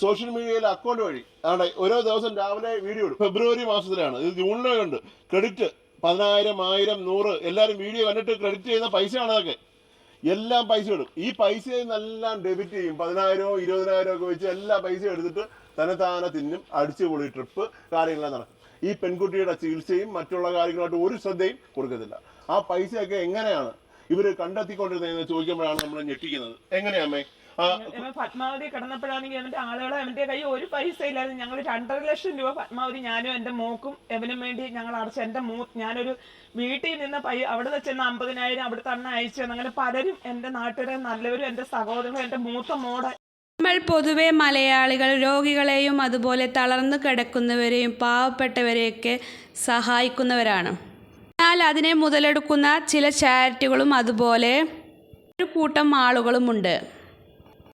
Social മീഡിയയിലെ account വഴി. ആണ് ഓരോ ദിവസം രാവിലെ വീഡിയോ ഇടും. ഫെബ്രുവരി മാസത്തിലാണ്. ഇത് ജൂണിലേ ഉണ്ട് ക്രെഡിറ്റ് പതിനായിരം ആയിരം നൂറ് എല്ലാവരും വീഡിയോ കണ്ടിട്ട് ക്രെഡിറ്റ് ചെയ്യുന്ന പൈസയാണ് അതൊക്കെ. എല്ലാം പൈസ ഇടും. ഈ പൈസയിൽ നിന്നെല്ലാം ഡെബിറ്റ് ചെയ്യും. പതിനായിരമോ ഇരുപതിനായിരമോ ഒക്കെ വെച്ച് എല്ലാ പൈസയും എടുത്തിട്ട് തിന്നും അടിച്ചു പൊളി ട്രിപ്പ് കാര്യങ്ങളെല്ലാം നടക്കും. ഈ പെൺകുട്ടിയുടെ ചികിത്സയും മറ്റുള്ള കാര്യങ്ങളായിട്ട് ഒരു ശ്രദ്ധയും കൊടുക്കത്തില്ല. ആ പൈസയൊക്കെ എങ്ങനെയാണ് ഇവർ കണ്ടെത്തിക്കൊണ്ടിരുന്നതെന്ന് ചോദിക്കുമ്പോഴാണ് നമ്മൾ ഞെട്ടിക്കുന്നത്. ഇവൻ പത്മാവതി കിടന്നപ്പോഴാണെങ്കിൽ എന്നിട്ട് ആളുകളെ അവന്റെ കൈ ഒരു പൈസ ഇല്ലായിരുന്നു ഞങ്ങൾ രണ്ടര ലക്ഷം രൂപ പത്മാവതി ഞാനും എന്റെ മോക്കും എവനും വേണ്ടി ഞങ്ങൾ അടച്ച എന്റെ മൂ ഞാനൊരു വീട്ടിൽ നിന്ന് പൈ അവിടെ വെച്ചെന്ന് അമ്പതിനായിരം അവിടെ തന്നെ അയച്ചു അങ്ങനെ പലരും എന്റെ നാട്ടുകാരെ നല്ലവരും എന്റെ സഹോദരനും എന്റെ മൂത്ത മോടെ. നമ്മൾ പൊതുവെ മലയാളികൾ രോഗികളെയും അതുപോലെ തളർന്നു കിടക്കുന്നവരെയും പാവപ്പെട്ടവരെയൊക്കെ സഹായിക്കുന്നവരാണ്. എന്നാൽ അതിനെ മുതലെടുക്കുന്ന ചില ചാരിറ്റികളും അതുപോലെ ഒരു കൂട്ടം ആളുകളുമുണ്ട്.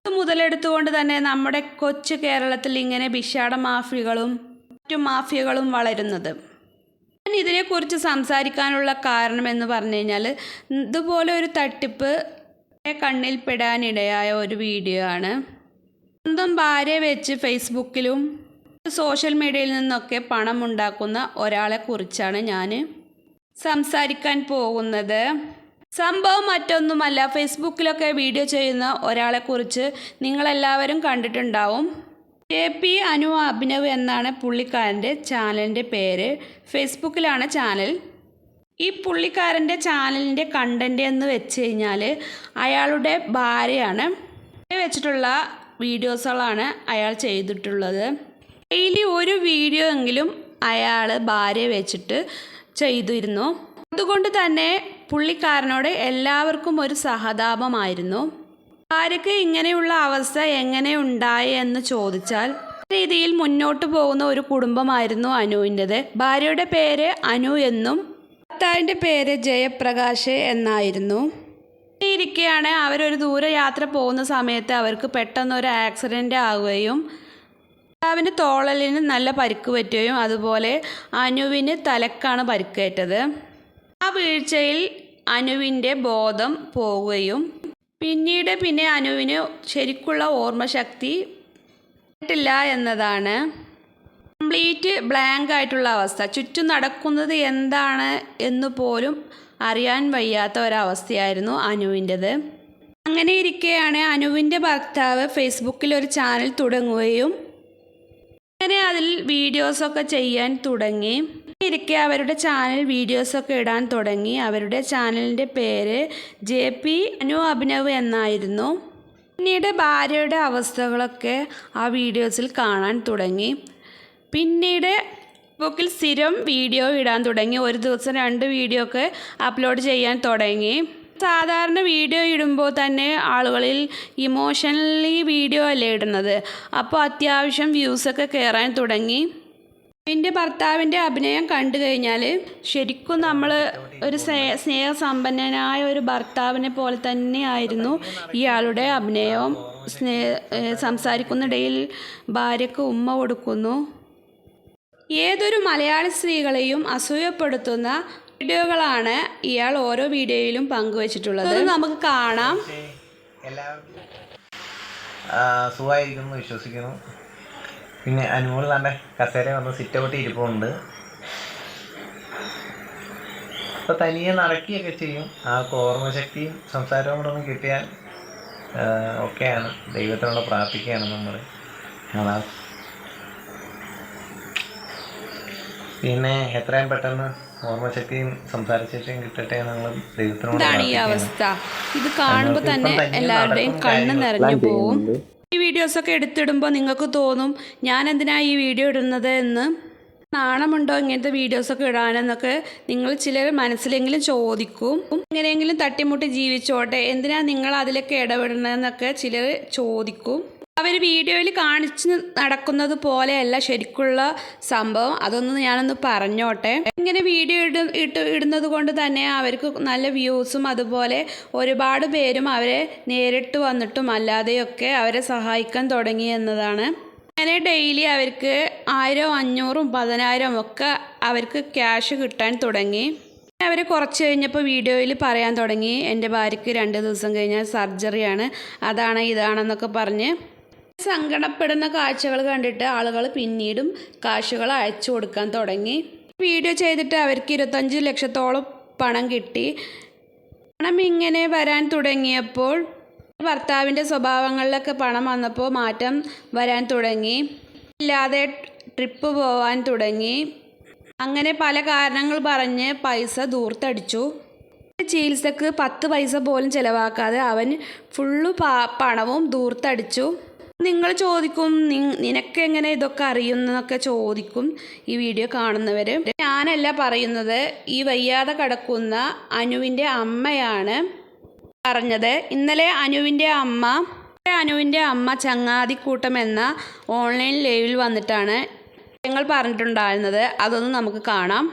മുതലെടുത്തുകൊണ്ട് തന്നെ നമ്മുടെ കൊച്ചു കേരളത്തിൽ ഇങ്ങനെ ഭിക്ഷാട മാഫിയകളും മറ്റു മാഫിയകളും വളരുന്നത്. ഞാൻ ഇതിനെക്കുറിച്ച് സംസാരിക്കാനുള്ള കാരണം എന്ന് പറഞ്ഞു കഴിഞ്ഞാൽ ഇതുപോലെ ഒരു തട്ടിപ്പ് കണ്ണിൽപ്പെടാനിടയായ കണ്ണിൽ പെടാനിടയായ ഒരു വീഡിയോ ആണ്. സ്വന്തം ഭാര്യയെ വെച്ച് ഫേസ്ബുക്കിലും സോഷ്യൽ മീഡിയയിൽ നിന്നൊക്കെ പണം ഉണ്ടാക്കുന്ന ഒരാളെക്കുറിച്ചാണ് ഞാൻ സംസാരിക്കാൻ പോകുന്നത്. സംഭവം മറ്റൊന്നുമല്ല. ഫേസ്ബുക്കിലൊക്കെ വീഡിയോ ചെയ്യുന്ന ഒരാളെക്കുറിച്ച് നിങ്ങളെല്ലാവരും കണ്ടിട്ടുണ്ടാവും. ജെ പി അനു അഭിനവ് എന്നാണ് പുള്ളിക്കാരന്റെ ചാനലിന്റെ പേര്. ഫേസ്ബുക്കിലാണ് ചാനൽ. ഈ പുള്ളിക്കാരന്റെ ചാനലിന്റെ കണ്ടന്റ് എന്ന് വെച്ച് കഴിഞ്ഞാൽ അയാളുടെ ഭാര്യയാണ്. വെച്ചിട്ടുള്ള വീഡിയോസുകളാണ് അയാൾ ചെയ്തിട്ടുള്ളത്. ഡെയിലി ഒരു വീഡിയോ എങ്കിലും അയാൾ ഭാര്യ വെച്ചിട്ട് ചെയ്തിരുന്നു. അതുകൊണ്ട് തന്നെ പുള്ളിക്കാരനോട് എല്ലാവർക്കും ഒരു സഹതാപമായിരുന്നു. ഭാര്യയ്ക്ക് ഇങ്ങനെയുള്ള അവസ്ഥ എങ്ങനെ ഉണ്ടായി എന്ന് ചോദിച്ചാൽ രീതിയിൽ മുന്നോട്ട് പോകുന്ന ഒരു കുടുംബമായിരുന്നു അനുവിന്റെത്. ഭാര്യയുടെ പേര് അനു എന്നും ഭർത്താവിന്റെ പേര് ജയപ്രകാശ് എന്നായിരുന്നു. ഇരിക്കെയാണ് അവരൊരു ദൂരയാത്ര പോകുന്ന സമയത്ത് അവർക്ക് പെട്ടെന്ന് ഒരു ആക്സിഡന്റ് ആവുകയും ഭർത്താവിന് തോളലിന് നല്ല പരിക്ക് പറ്റുകയും അതുപോലെ അനുവിന് തലക്കാണ് പരിക്കേറ്റത്. ആ വീഴ്ചയിൽ അനുവിന്റെ ബോധം പോവുകയും പിന്നീട് പിന്നെ അനുവിന് ശരിക്കുള്ള ഓർമ്മശക്തി ില്ല എന്നതാണ്. കംപ്ലീറ്റ് ബ്ലാങ്ക് ആയിട്ടുള്ള അവസ്ഥ. ചുറ്റും നടക്കുന്നത് എന്താണ് എന്ന് പോലും അറിയാൻ വയ്യാത്ത ഒരവസ്ഥയായിരുന്നു അനുവിന്റെത്. അങ്ങനെ ഇരിക്കെയാണ് അനുവിന്റെ ഭർത്താവ് ഫേസ്ബുക്കിൽ ഒരു ചാനൽ തുടങ്ങുകയും അങ്ങനെ അതിൽ വീഡിയോസൊക്കെ ചെയ്യാൻ തുടങ്ങി. ഇരിക്കെ അവരുടെ ചാനൽ വീഡിയോസൊക്കെ ഇടാൻ തുടങ്ങി. അവരുടെ ചാനലിന്റെ പേര് ജെ പി അനു അഭിനവ് എന്നായിരുന്നു. പിന്നീട് ഭാര്യയുടെ അവസ്ഥകളൊക്കെ ആ വീഡിയോസിൽ കാണാൻ തുടങ്ങി. പിന്നീട് ഫേസ്ബുക്കിൽ സ്ഥിരം വീഡിയോ ഇടാൻ തുടങ്ങി. ഒരു ദിവസം രണ്ട് വീഡിയോ ഒക്കെ അപ്ലോഡ് ചെയ്യാൻ തുടങ്ങി. സാധാരണ വീഡിയോ ഇടുമ്പോൾ തന്നെ ആളുകളിൽ ഇമോഷണലി വീഡിയോ അല്ലേ ഇടുന്നത്? അപ്പോൾ അത്യാവശ്യം വ്യൂസൊക്കെ കയറാൻ തുടങ്ങി. എന്റെ ഭർത്താവിന്റെ അഭിനയം കണ്ടു കഴിഞ്ഞാൽ ശരിക്കും നമ്മൾ ഒരു സ്നേഹ സ്നേഹസമ്പന്നനായ ഒരു ഭർത്താവിനെ പോലെ തന്നെയായിരുന്നു ഇയാളുടെ അഭിനയവും സ്നേഹ സംസാരിക്കുന്നിടയിൽ ഭാര്യയ്ക്ക് ഉമ്മ കൊടുക്കുന്നു. ഏതൊരു മലയാളി സ്ത്രീകളെയും അസൂയപ്പെടുത്തുന്ന വീഡിയോകളാണ് ഇയാൾ ഓരോ വീഡിയോയിലും പങ്കുവച്ചിട്ടുള്ളത്. നമുക്ക് കാണാം. എല്ലാവർക്കും സുഖമായിരിക്കുന്നു വിശ്വസിക്കുന്നു. പിന്നെ അനുമോൾ താണ്ടെ കസേര വന്ന് സിറ്റൗട്ടി ഇരിപ്പുണ്ട്. ഇപ്പൊ തനിയെ നടക്കുകയൊക്കെ ചെയ്യും. ആ ഓർമ്മശക്തിയും സംസാരവും കൂടെ ഒന്ന് കിട്ടിയാൽ ഒക്കെയാണ്. ദൈവത്തിനോട് പ്രാർത്ഥിക്കുകയാണ് നമ്മൾ പിന്നെ എത്രയും പെട്ടെന്ന് ഓർമ്മശക്തിയും സംസാരശേഷിയും കിട്ടട്ടെ ദൈവത്തിനോട് ഇതാണ് ഈ അവസ്ഥ. ഇത് കാണുമ്പോൾ തന്നെ എല്ലാവരുടെയും കണ്ണ് നിറഞ്ഞു പോവും. ഈ വീഡിയോസൊക്കെ എടുത്തിടുമ്പോൾ നിങ്ങൾക്ക് തോന്നും ഞാൻ എന്തിനാണ് ഈ വീഡിയോ ഇടുന്നത് എന്ന്. നാണമുണ്ടോ ഇങ്ങനത്തെ വീഡിയോസൊക്കെ ഇടാനെന്നൊക്കെ നിങ്ങൾ ചിലർ മനസ്സിലെങ്കിലും ചോദിക്കും. എങ്ങനെയെങ്കിലും തട്ടിമുട്ടി ജീവിച്ചോട്ടെ. എന്തിനാണ് നിങ്ങൾ അതിലൊക്കെ ഇടപെടണമെന്നൊക്കെ ചിലർ ചോദിക്കും. അവർ വീഡിയോയിൽ കാണിച്ച് നടക്കുന്നത് പോലെയല്ല ശരിക്കുള്ള സംഭവം. അതൊന്ന് ഞാനൊന്ന് പറഞ്ഞോട്ടെ. ഇങ്ങനെ വീഡിയോ ഇട ഇട്ട് ഇടുന്നത് കൊണ്ട് തന്നെ അവർക്ക് നല്ല വ്യൂസും അതുപോലെ ഒരുപാട് പേരും അവരെ നേരിട്ട് വന്നിട്ടും അല്ലാതെയൊക്കെ അവരെ സഹായിക്കാൻ തുടങ്ങി എന്നതാണ്. അങ്ങനെ ഡെയിലി അവർക്ക് ആയിരം അഞ്ഞൂറും പതിനായിരം ഒക്കെ അവർക്ക് ക്യാഷ് കിട്ടാൻ തുടങ്ങി. അവർ കുറച്ച് കഴിഞ്ഞപ്പോൾ വീഡിയോയിൽ പറയാൻ തുടങ്ങി. എന്റെ ഭാര്യയ്ക്ക് രണ്ട് ദിവസം കഴിഞ്ഞാൽ സർജറിയാണ്. അതാണ് ഇതാണെന്നൊക്കെ പറഞ്ഞ് സങ്കടപ്പെടുന്ന കാഴ്ചകൾ കണ്ടിട്ട് ആളുകൾ പിന്നീടും കാശുകൾ അയച്ചു കൊടുക്കാൻ തുടങ്ങി. വീഡിയോ ചെയ്തിട്ട് അവർക്ക് ഇരുപത്തഞ്ച് ലക്ഷത്തോളം പണം കിട്ടി. പണം ഇങ്ങനെ വരാൻ തുടങ്ങിയപ്പോൾ ഭർത്താവിന്റെ സ്വഭാവങ്ങളിലൊക്കെ പണം വന്നപ്പോൾ മാറ്റം വരാൻ തുടങ്ങി. ഇല്ലാതെ ട്രിപ്പ് പോവാൻ തുടങ്ങി. അങ്ങനെ പല കാരണങ്ങൾ പറഞ്ഞ് പൈസ ദൂർത്തടിച്ചു ചികിത്സക്ക് പത്ത് പൈസ പോലും ചിലവാക്കാതെ അവൻ ഫുള്ള് പണവും ദൂർത്തടിച്ചു നിങ്ങൾ ചോദിക്കും നിനക്ക് എങ്ങനെ ഇതൊക്കെ അറിയുന്നതൊക്കെ ചോദിക്കും ഈ വീഡിയോ കാണുന്നവർ ഞാനല്ല പറയുന്നത് ഈ വയ്യാതെ കിടക്കുന്ന അനുവിന്റെ അമ്മയാണ് പറഞ്ഞത്. ഇന്നലെ അനുവിന്റെ അമ്മ അനുവിന്റെ അമ്മ ചങ്ങാതിക്കൂട്ടം എന്ന ഓൺലൈൻ ലൈവിൽ വന്നിട്ടാണ് ഞങ്ങൾ പറഞ്ഞിട്ടുണ്ടായിരുന്നത്. അതൊന്ന് നമുക്ക് കാണാം.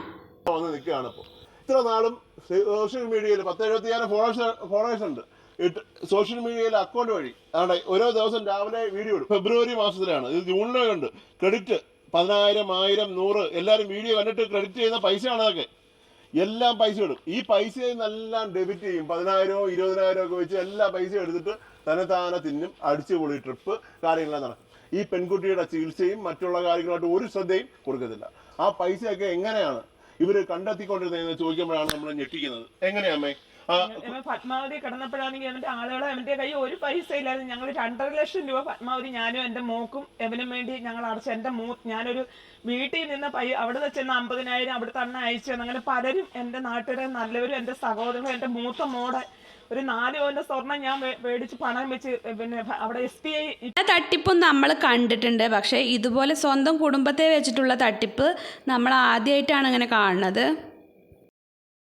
ഇത്ര നാളും സോഷ്യൽ മീഡിയയിൽ പത്ത് എഴുപത്തിയാറ് ഫോളോവേഴ്സ് ഫോളോവേഴ്സ് ഉണ്ട്. സോഷ്യൽ മീഡിയയിലെ അക്കൗണ്ട് വഴി. അവിടെ ഓരോ ദിവസം രാവിലെ വീഡിയോ ഇടും. ഫെബ്രുവരി മാസത്തിലാണ്. ഇത് ജൂണിലെ ഉണ്ട് ക്രെഡിറ്റ് പതിനായിരം ആയിരം നൂറ് എല്ലാവരും വീഡിയോ കണ്ടിട്ട് ക്രെഡിറ്റ് ചെയ്യുന്ന പൈസയാണ് അതൊക്കെ. എല്ലാം പൈസ ഇടും. ഈ പൈസയിൽ നിന്നെല്ലാം ഡെബിറ്റ് ചെയ്യും. പതിനായിരമോ ഇരുപതിനായിരമോ ഒക്കെ വെച്ച് എല്ലാ പൈസയും എടുത്തിട്ട് തന്നെ താനെ തിന്നും അടിച്ചുപൊളി ട്രിപ്പ് കാര്യങ്ങളെല്ലാം നടക്കും. ഈ പെൺകുട്ടിയുടെ ചികിത്സയും മറ്റുള്ള കാര്യങ്ങളായിട്ട് ഒരു ശ്രദ്ധയും കൊടുക്കത്തില്ല. ആ പൈസയൊക്കെ എങ്ങനെയാണ് ഇവർ കണ്ടെത്തിക്കൊണ്ടിരുന്നതെന്ന് ചോദിക്കുമ്പോഴാണ് നമ്മൾ ഞെട്ടിക്കുന്നത്. എങ്ങനെയാമ്മേ ഇവൻ പത്മാവതി കിടന്നപ്പോഴാണെങ്കിൽ എന്നിട്ട് ആളുകളെ അവന്റെ കയ്യിൽ ഒരു പൈസ ഇല്ലായിരുന്നു ഞങ്ങൾ രണ്ടര ലക്ഷം രൂപ പത്മാവതി ഞാനും എന്റെ മോക്കും എവനും വേണ്ടി ഞങ്ങൾ അടച്ച എന്റെ മൂ ഞാനൊരു വീട്ടിൽ നിന്ന് പൈ അവിടെ ചെന്ന് അമ്പതിനായിരം അവിടുത്തെ അണ്ണ അയച്ചു അങ്ങനെ പലരും എന്റെ നാട്ടുകാരെ നല്ലവരും എന്റെ സഹോദരങ്ങളും എന്റെ മൂത്ത മോടെ ഒരു നാല് പവന്റെ സ്വർണം ഞാൻ മേടിച്ച് പണം വെച്ച് പിന്നെ അവിടെ എസ് ബി ഐ തട്ടിപ്പും നമ്മൾ കണ്ടിട്ടുണ്ട്. പക്ഷേ ഇതുപോലെ സ്വന്തം കുടുംബത്തെ വെച്ചിട്ടുള്ള തട്ടിപ്പ് നമ്മൾ ആദ്യമായിട്ടാണ് ഇങ്ങനെ കാണുന്നത്.